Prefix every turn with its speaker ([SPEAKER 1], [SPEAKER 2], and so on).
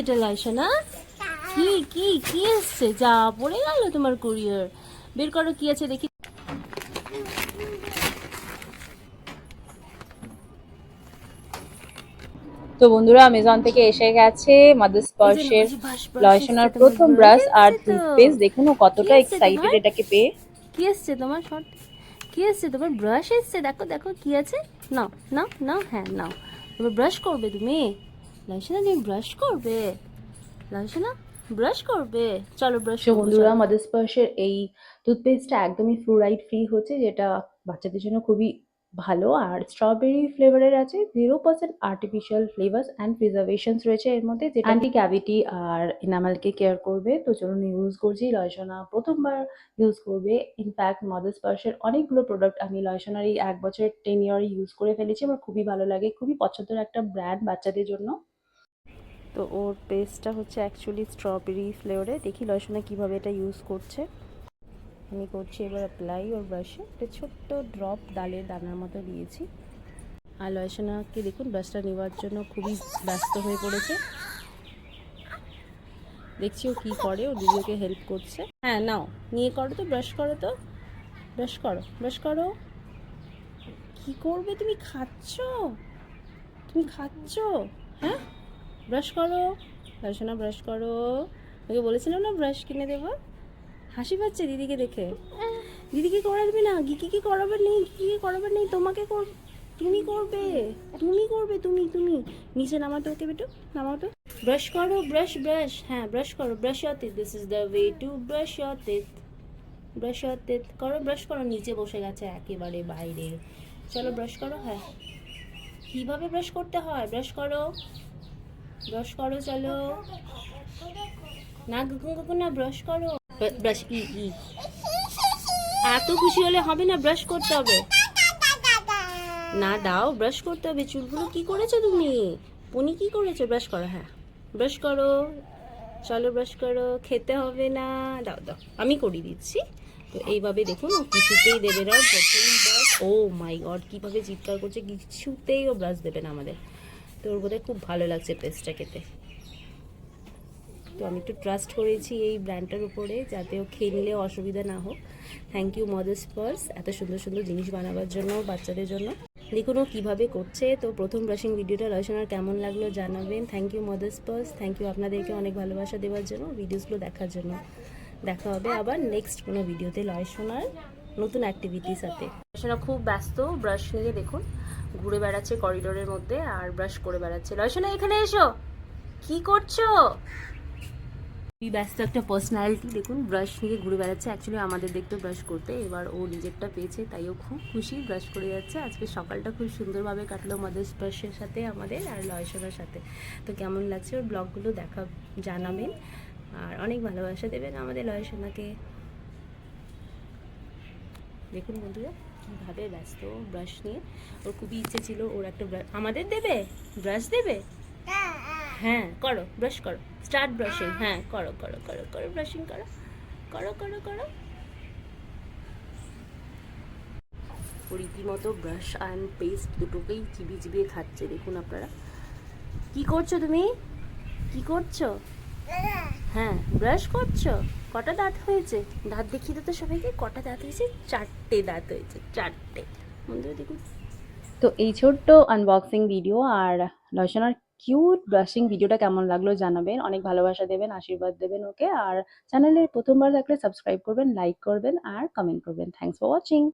[SPEAKER 1] এটা লাইসা না কি কি কি এসছে? যা পড়ে গেল তোমার কুরিয়ার। বের করো কি আছে দেখি।
[SPEAKER 2] তো বন্ধুরা অ্যামাজন থেকে এসে গেছে মাদার স্পর্শের লয়সনার প্রথম ব্রাশ আর টুথপেস্ট দেখুন ও কতটা এক্সাইটেড
[SPEAKER 1] তোমার?
[SPEAKER 2] এটাকে পেয়ে।
[SPEAKER 1] কি এসছে তোমার শর্ট? কি এসছে তোমার ব্রাশ এসছে? দেখো দেখো কি আছে? নাও নাও নাও হ্যাঁ নাও। এবার ব্রাশ করবে তুমি? লাইসনা তুমি ব্রাশ করবে। লাইসনা ব্রাশ করবে। চলো ব্রাশ
[SPEAKER 2] বন্ধুরা মাদার স্পর্শের এই টুথপেস্টটা একদমই ফ্লুরাইড ফ্রি হচ্ছে যেটা বাচ্চাদের জন্য খুবই ভালো। আর স্ট্রবেরি ফ্লেভারের আছে zero percent artificial flavours and preservations রয়েছে এর মধ্যে যেটা অ্যান্টি ক্যাভিটি আর এনামেলকে কেয়ার করবে। তো চলুন ইউজ করছি লয়সনা প্রথমবার ইউজ করবে। ইনফ্যাক্ট মাদার স্পর্শের অনেকগুলো প্রোডাক্ট আমি লয়সনার এই এক বছর টেন ইয়ার ইউজ করে ফেলেছি আমার খুবই ভালো লাগে খুবই পছন্দের একটা ব্র্যান্ড বাচ্চাদের জন্য।
[SPEAKER 1] তো ওর পেস্টটা হচ্ছে অ্যাকচুয়ালি স্ট্রবেরি ফ্লেভারে দেখি লয়সনা কীভাবে এটা ইউজ করছে। আমি করছি এবার অ্যাপ্লাই ওর ব্রাশে একটা ছোট্ট ড্রপ ডালের দানার মতো দিয়েছি। আর লয়সনাকে দেখুন ব্রাশটা নেওয়ার জন্য খুবই ব্যস্ত হয়ে পড়েছে। দেখছি ও কী করে, ও দিদিকে হেল্প করছে। হ্যাঁ নাও, নিয়ে করো তো ব্রাশ করো তো। ব্রাশ করো ব্রাশ করো। কি করবে, তুমি খাচ্ছ? তুমি খাচ্ছ? হ্যাঁ? ব্রাশ করো। দর্শনা ব্রাশ করো। ওকে বলেছিলাম না ব্রাশ কিনে দেবো? হাসি পাচ্ছে দিদিকে দেখে। দিদিকে করাবে না? গিকিকে করাবে নেই? গিকিকে করাবে নেই? তোমাকে কর তুমি করবে। তুমি করবে, তুমি তুমি। নিচে নামাতো ওকে বেটু নামাতো ব্রাশ করো ব্রাশ ব্রাশ হ্যাঁ ব্রাশ করো। Brush your this is the way to brush your teeth brush your teeth করো ব্রাশ করো। নিচে বসে গেছে একেবারে বাইরে। চলো ব্রাশ করো হ্যাঁ। কীভাবে ব্রাশ করতে হয়? ব্রাশ করো। ব্রাশ করো, চলো। না গুকু গুকু না ব্রাশ করো। ব্রাশ ই ই। এত খুশি হলে হবে না ব্রাশ করতে হবে? না, দাও ব্রাশ করতে হবে। চুলগুলো কি করেছ তুমি? পনি কি করেছ? ব্রাশ করো হ্যাঁ। ব্রাশ করো। চলো ব্রাশ করো। খেতে হবে না। দাও দাও। আমি করিয়ে দিচ্ছি। তো এইভাবে দেখুন কিছুতেই দেবে না। ও মাই গড কীভাবে চিৎকার করছে, কিছুতেই ও ব্রাশ দেবে না আমাদের। তো ওর বোধহয় খুব ভালো লাগছে পেস্টটা খেতে। তো আমি একটু ট্রাস্ট করেছি এই ব্র্যান্ডটার উপরে যাতে ও খেয়ে নিলেও অসুবিধা না হোক। থ্যাংক ইউ মাদার্স পার্স এত সুন্দর সুন্দর জিনিস বানাবার জন্য, বাচ্চাদের জন্য। দেখুন ও কীভাবে করছে, তো প্রথম ব্রাশিং ভিডিওটা রয়শনার কেমন লাগল জানাবেন। Thank you mother's purse thank you আপনাদেরকে অনেক ভালোবাসা দেওয়ার জন্য ভিডিওসগুলো দেখার জন্য। দেখা হবে আবার নেক্সট কোনো ভিডিওতে লয়শনার নতুন অ্যাক্টিভিটির সাথে। খুব ব্যস্ত ব্রাশ নিয়ে দেখুন। ঘুরে বেড়াচ্ছে করিডোরের মধ্যে আর ব্রাশ করে বেড়াচ্ছে। লয়শনা এখানে এসো। কি করছ? ব্যস্ত একটা পার্সোনালিটি দেখুন ব্রাশ নিয়ে ঘুরে বেড়াচ্ছে। অ্যাকচুয়ালি আমাদের দেখতো ব্রাশ করতে। এবার ও নিজেরটা পেয়েছে, তাই ও খুব খুশি ব্রাশ করে যাচ্ছে। আজকে সকালটা খুব সুন্দরভাবে কাটলো মাদার স্পর্শের সাথে আমাদের আর লয়সনার সাথে। তো কেমন লাগছে ওর ব্লগগুলো দেখা, জানাবেন। আর অনেক ভালোবাসা দেবেন আমাদের লয়সনাকে দেখুন বন্ধুরা, কীভাবে ব্যস্ত ব্রাশ নিয়ে। ওর খুবই ইচ্ছে ছিল, ওর একটা ব্রাশ আমাদের দেবে? ব্রাশ দেবে? হ্যাঁ করো ব্রাশ করো। স্টার্ট ব্রাশিং হ্যাঁ করো করো করো করো ব্রাশিং করো। করো করো করো। রীতিমতো ব্রাশ অ্যান্ড পেস্ট দুটোকেই চিবিয়ে চিবিয়ে খাচ্ছে, দেখুন আপনারা। কি করছ তুমি? কি করছ? হ্যাঁ ব্রাশ করছ? কটা দাঁত হয়েছে? দাঁত দেখিয়ে দিতে সবাইকে, কটা দাঁত হয়েছে? চারটে দাঁত হয়েছে, চারটে।
[SPEAKER 2] তো এই ছোট্ট আনবক্সিং ভিডিও আর লয়সনার কিউট ব্রাশিং ভিডিওটা কেমন লাগল জানাবেন। অনেক ভালোবাসা দেবেন, আশীর্বাদ দেবেন ওকে। আর চ্যানেলের প্রথমবার থাকলে সাবস্ক্রাইব করবেন লাইক করবেন, আর কমেন্ট করবেন। Thanks for watching